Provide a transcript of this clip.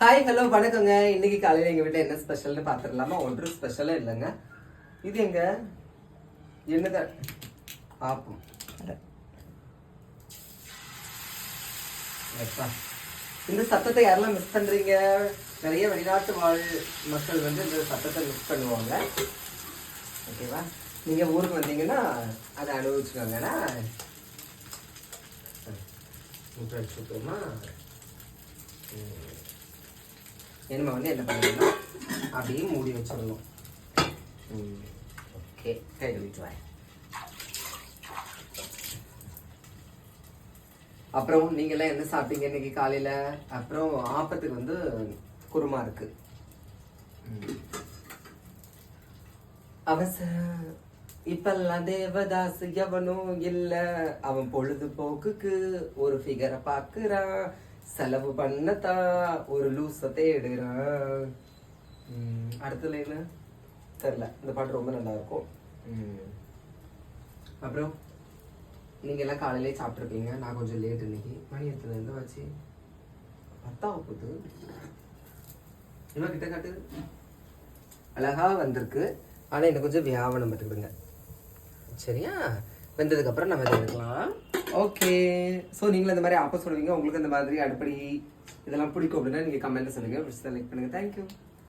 Hi hello வணக்கங்க. இன்னைக்கு காலையில் எங்கள் வீட்டில் என்ன ஸ்பெஷல்னு பார்த்துடலாமா ஒன்றும் ஸ்பெஷலும் இல்லைங்க. இது எங்க? என்னதான் பார்ப்போம் இந்த சத்தத்தை யாரெல்லாம் மிஸ் பண்ணுறீங்க நிறைய வெளிநாட்டு வாழ் மக்கள் வந்து இந்த சத்தத்தை மிஸ் பண்ணுவாங்க. ஓகேவா நீங்கள் ஊருக்கு வந்தீங்கன்னா அதை அனுபவிச்சுக்கோங்கன்னா மூட்டை அடிச்சுக்கோமா வந்து என்ன பண்ணணும்னா அப்படியே மூடி வச்சிடணும். ஓகே கை கழுவிட்டு வரேன் அப்புறம் நீங்களாம் என்ன சாப்பிட்டீங்க இன்னைக்கு காலையில்? அப்புறம் ஆப்பத்துக்கு வந்து குருமா இருக்கு. அவச அவசர இப்பெல்லாம் தேவதாஸ் எவனும் இல்லை. அவன் பொழுதுபோக்குக்கு ஒரு ஃபிகரை பார்க்குறான் செலவு பண்ணத்தா ஒரு லூஸ் தேடுறான். ம், அடுத்த லைனு தெரில இந்த பாட்டு ரொம்ப நல்லா இருக்கும். அப்புறம் நீங்கள் எல்லாம் காலையிலே சாப்பிட்ருப்பீங்க நான் கொஞ்சம் லேட் இன்னைக்கு. மணி எத்தனை? இருந்து வச்சு? பத்தாவது போகுது. இன்னும் கிட்ட. காட்டு அழகாக வந்திருக்கு. ஆனால் எனக்கு கொஞ்சம் வியாபனம் பார்த்துக்கிடுங்க சரியா? வெந்ததுக்கப்புறம் நம்ம இதை எடுக்கலாம். ஓகே ஸோ நீங்களும் இந்த மாதிரி ஆப்போஸ் சொல்லுவீங்க. உங்களுக்கு இந்த மாதிரி அடிப்படி இதெல்லாம் பிடிக்கும் அப்படின்னா நீங்கள் கமெண்ட்டில் சொல்லுங்க. லைக் பண்ணுங்க. தேங்க்யூ